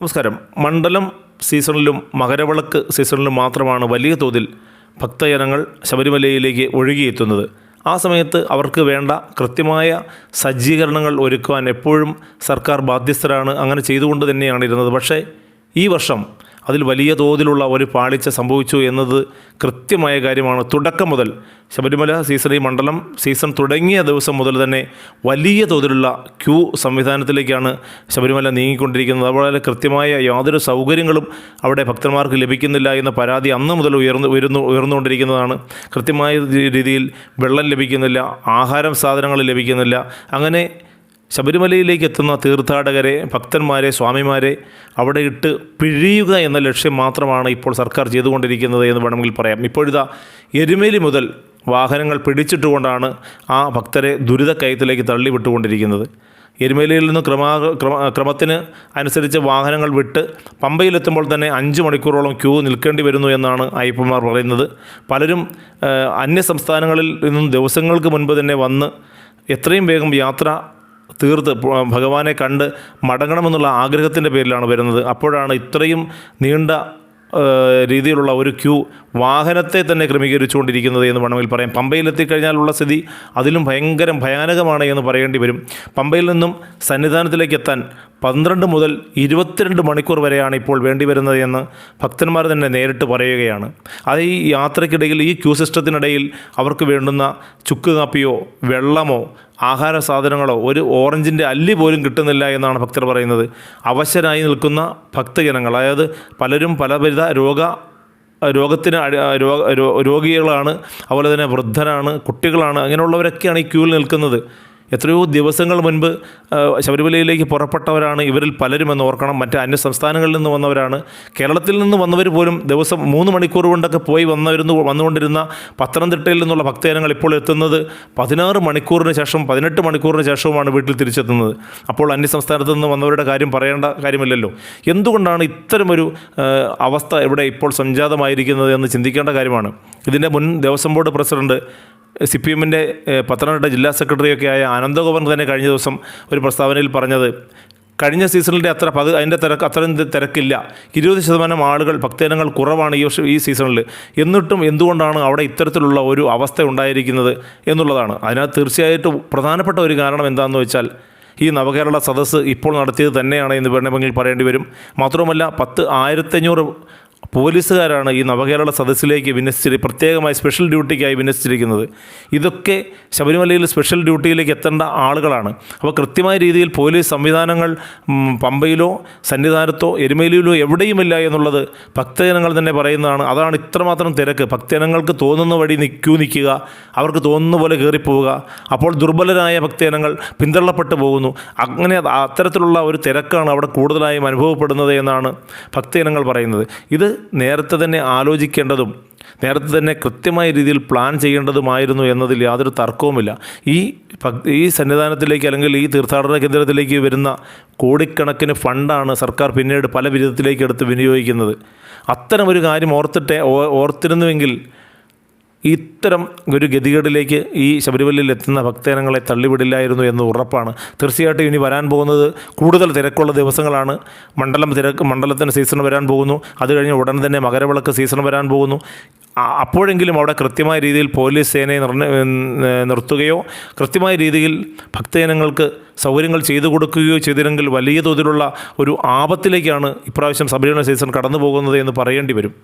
നമസ്കാരം. മണ്ഡലം സീസണിലും മകരവിളക്ക് സീസണിലും മാത്രമാണ് വലിയ തോതിൽ ഭക്തജനങ്ങൾ ശബരിമലയിലേക്ക് ഒഴുകിയെത്തുന്നത്. ആ സമയത്ത് അവർക്ക് വേണ്ട കൃത്യമായ സജ്ജീകരണങ്ങൾ ഒരുക്കുവാൻ എപ്പോഴും സർക്കാർ ബാധ്യസ്ഥരാണ്. അങ്ങനെ ചെയ്തുകൊണ്ട് തന്നെയാണ് ഇരുന്നത്. പക്ഷേ ഈ വർഷം അതിൽ വലിയ തോതിലുള്ള ഒരു പാളിച്ച സംഭവിച്ചു എന്നത് കൃത്യമായ കാര്യമാണ്. തുടക്കം മുതൽ ശബരിമല സീസൺ മണ്ഡലം സീസൺ തുടങ്ങിയ ദിവസം മുതൽ തന്നെ വലിയ തോതിലുള്ള ക്യൂ സംവിധാനത്തിലേക്കാണ് ശബരിമല നീങ്ങിക്കൊണ്ടിരിക്കുന്നത്. അതുപോലെ കൃത്യമായ യാതൊരു സൗകര്യങ്ങളും അവിടെ ഭക്തന്മാർക്ക് ലഭിക്കുന്നില്ല എന്ന പരാതി അന്ന് മുതൽ ഉയർന്നു ഉയർന്നു ഉയർന്നുകൊണ്ടിരിക്കുന്നതാണ്. കൃത്യമായ രീതിയിൽ വെള്ളം ലഭിക്കുന്നില്ല ആഹാരം സാധനങ്ങൾ ലഭിക്കുന്നില്ല. അങ്ങനെ ശബരിമലയിലേക്ക് എത്തുന്ന തീർത്ഥാടകരെ ഭക്തന്മാരെ സ്വാമിമാരെ അവിടെ ഇട്ട് പിഴിയുക എന്ന ലക്ഷ്യം മാത്രമാണ് ഇപ്പോൾ സർക്കാർ ചെയ്തുകൊണ്ടിരിക്കുന്നത് എന്ന് വേണമെങ്കിൽ പറയാം. ഇപ്പോഴിതാ എരുമേലി മുതൽ വാഹനങ്ങൾ പിടിച്ചിട്ടുകൊണ്ടാണ് ആ ഭക്തരെ ദുരിതക്കയത്തിലേക്ക് തള്ളിവിട്ടുകൊണ്ടിരിക്കുന്നത്. എരുമേലിയിൽ നിന്ന് ക്രമാ ക്രമ ക്രമത്തിന് അനുസരിച്ച് വാഹനങ്ങൾ വിട്ട് പമ്പയിലെത്തുമ്പോൾ തന്നെ അഞ്ച് മണിക്കൂറോളം ക്യൂ നിൽക്കേണ്ടി വരുന്നു എന്നാണ് അയ്യപ്പന്മാർ പറയുന്നത്. പലരും അന്യ സംസ്ഥാനങ്ങളിൽ നിന്നും ദിവസങ്ങൾക്ക് മുൻപ് തന്നെ വന്ന് എത്രയും വേഗം യാത്ര തീർത്ത് ഭഗവാനെ കണ്ട് മടങ്ങണമെന്നുള്ള ആഗ്രഹത്തിന്റെ പേരിലാണ് വരുന്നത്. അപ്പോഴാണ് ഇത്രയും നീണ്ട രീതിയിലുള്ള ഒരു ക്യൂ വാഹനത്തെ തന്നെ ക്രമീകരിച്ചുകൊണ്ടിരിക്കുന്നത് എന്ന് വേണമെങ്കിൽ പറയാം. പമ്പയിലെത്തിക്കഴിഞ്ഞാലുള്ള സ്ഥിതി അതിലും ഭയങ്കര ഭയാനകമാണ് എന്ന് പറയേണ്ടി വരും. പമ്പയിൽ നിന്നും സന്നിധാനത്തിലേക്ക് എത്താൻ പന്ത്രണ്ട് മുതൽ ഇരുപത്തിരണ്ട് മണിക്കൂർ വരെയാണ് ഇപ്പോൾ വേണ്ടി വരുന്നത് എന്ന് ഭക്തന്മാർ തന്നെ നേരിട്ട് പറയുകയാണ്. അത് ഈ യാത്രക്കിടയിൽ ഈ ക്യൂ സിസ്റ്റത്തിനിടയിൽ അവർക്ക് വേണ്ടുന്ന ചുക്ക് കാപ്പിയോ വെള്ളമോ ആഹാര സാധനങ്ങളോ ഒരു ഓറഞ്ചിന്റെ അല്ലി പോലും കിട്ടുന്നില്ല എന്നാണ് ഭക്തർ പറയുന്നത്. അവശരായി നിൽക്കുന്ന ഭക്തജനങ്ങൾ അതായത് പലരും പലവിധ രോഗ രോഗത്തിന് രോഗ രോഗികളാണ് അതുപോലെ തന്നെ വൃദ്ധരാണ് കുട്ടികളാണ് അങ്ങനെയുള്ളവരൊക്കെയാണ് ഈ ക്യൂവിൽ നിൽക്കുന്നത്. എത്രയോ ദിവസങ്ങൾ മുൻപ് ശബരിമലയിലേക്ക് പുറപ്പെട്ടവരാണ് ഇവരിൽ പലരും എന്ന് ഓർക്കണം. മറ്റ് അന്യ സംസ്ഥാനങ്ങളിൽ നിന്ന് വന്നവരാണ്. കേരളത്തിൽ നിന്ന് വന്നവർ പോലും ദിവസം മൂന്ന് മണിക്കൂർ കൊണ്ടൊക്കെ പോയി വന്നവരുന്നു വന്നുകൊണ്ടിരുന്ന പത്തനംതിട്ടയിൽ നിന്നുള്ള ഭക്തജനങ്ങൾ ഇപ്പോൾ എത്തുന്നത് പതിനാറ് മണിക്കൂറിന് ശേഷം പതിനെട്ട് മണിക്കൂറിന് ശേഷവുമാണ് വീട്ടിൽ തിരിച്ചെത്തുന്നത്. അപ്പോൾ അന്യ സംസ്ഥാനത്ത് നിന്ന് വന്നവരുടെ കാര്യം പറയേണ്ട കാര്യമില്ലല്ലോ. എന്തുകൊണ്ടാണ് ഇത്തരമൊരു അവസ്ഥ ഇവിടെ ഇപ്പോൾ സംജാതമായിരിക്കുന്നത് എന്ന് ചിന്തിക്കേണ്ട കാര്യമാണ്. ഇതിന്റെ മുൻ Devaswom board president C P എമ്മിന്റെ പത്തനംതിട്ട ജില്ലാ സെക്രട്ടറിയൊക്കെ ആയ ആനന്ദഗോപൻ തന്നെ കഴിഞ്ഞ ദിവസം ഒരു പ്രസ്താവനയിൽ പറഞ്ഞത് കഴിഞ്ഞ സീസണിന്റെ അത്ര പത് അതിന്റെ തിരക്ക് അത്രയും തിരക്കില്ല. ഇരുപത് ശതമാനം ആളുകൾ ഭക്തജനങ്ങൾ കുറവാണ് ഈ ഈ സീസണിൽ. എന്നിട്ടും എന്തുകൊണ്ടാണ് അവിടെ ഇത്തരത്തിലുള്ള ഒരു അവസ്ഥ ഉണ്ടായിരിക്കുന്നത്? എന്നുള്ളതാണ്. അതിനകത്ത് തീർച്ചയായിട്ടും പ്രധാനപ്പെട്ട ഒരു കാരണം എന്താണെന്ന് വെച്ചാൽ ഈ നവകേരള സദസ്സ് ഇപ്പോൾ നടത്തിയത് തന്നെയാണ് എന്ന് വേണമെങ്കിൽ പറയേണ്ടി വരും. മാത്രവുമല്ല പത്ത് ആയിരത്തഞ്ഞൂറ് പോലീസുകാരാണ് ഈ നവകേരള സദസ്സിലേക്ക് വിന്യസിച്ചിരി പ്രത്യേകമായി സ്പെഷ്യൽ ഡ്യൂട്ടിക്കായി വിന്യസിച്ചിരിക്കുന്നത്. ഇതൊക്കെ ശബരിമലയിൽ സ്പെഷ്യൽ ഡ്യൂട്ടിയിലേക്ക് എത്തേണ്ട ആളുകളാണ്. അപ്പോൾ കൃത്യമായ രീതിയിൽ പോലീസ് സംവിധാനങ്ങൾ പമ്പയിലോ സന്നിധാനത്തോ എരുമേലിയിലോ എവിടെയുമില്ല എന്നുള്ളത് ഭക്തജനങ്ങൾ തന്നെ പറയുന്നതാണ്. അതാണ് ഇത്രമാത്രം തിരക്ക്. ഭക്തജനങ്ങൾക്ക് തോന്നുന്ന വഴി നിൽക്കൂ നിൽക്കുക അവർക്ക് തോന്നുന്ന പോലെ കയറിപ്പോവുക. അപ്പോൾ ദുർബലരായ ഭക്തജനങ്ങൾ പിന്തള്ളപ്പെട്ടു പോകുന്നു. അങ്ങനെ അത് അത്തരത്തിലുള്ള ഒരു തിരക്കാണ് അവിടെ കൂടുതലായും അനുഭവപ്പെടുന്നത് എന്നാണ് ഭക്തജനങ്ങൾ പറയുന്നത്. ഇത് നേരത്തെ തന്നെ ആലോചിക്കേണ്ടതും നേരത്തെ തന്നെ കൃത്യമായ രീതിയിൽ പ്ലാൻ ചെയ്യേണ്ടതുമായിരുന്നു എന്നതിൽ യാതൊരു തർക്കവുമില്ല. ഈ ഈ സന്നിധാനത്തിലേക്ക് അല്ലെങ്കിൽ ഈ തീർത്ഥാടന കേന്ദ്രത്തിലേക്ക് വരുന്ന കോടിക്കണക്കിന് ഫണ്ടാണ് സർക്കാർ പിന്നീട് പല വിധത്തിലേക്ക് എടുത്ത് വിനിയോഗിക്കുന്നത്. അത്തരം ഒരു കാര്യം ഓർത്തിട്ടേ ഓർത്തിരുന്നുവെങ്കിൽ ഇത്തരം ഒരു ഗതികേടിലേക്ക് ഈ ശബരിമലയിൽ എത്തുന്ന ഭക്തജനങ്ങളെ തള്ളിവിടില്ലായിരുന്നു എന്ന് ഉറപ്പാണ്. തീർച്ചയായിട്ടും ഇനി വരാൻ പോകുന്നത് കൂടുതൽ തിരക്കുള്ള ദിവസങ്ങളാണ്. മണ്ഡലം തിരക്ക് മണ്ഡലത്തിന് സീസൺ വരാൻ പോകുന്നു. അത് കഴിഞ്ഞ് ഉടൻ തന്നെ മകരവിളക്ക് സീസൺ വരാൻ പോകുന്നു. അപ്പോഴെങ്കിലും അവിടെ കൃത്യമായ രീതിയിൽ പോലീസ് സേനയെ നിർത്തുകയോ കൃത്യമായ രീതിയിൽ ഭക്തജനങ്ങൾക്ക് സൗകര്യങ്ങൾ ചെയ്തു കൊടുക്കുകയോ ചെയ്തില്ലെങ്കിൽ വലിയ തോതിലുള്ള ഒരു ആപത്തിലേക്കാണ് ഇപ്രാവശ്യം ശബരിമല സീസൺ കടന്നു പോകുന്നത് എന്ന് പറയേണ്ടി വരും.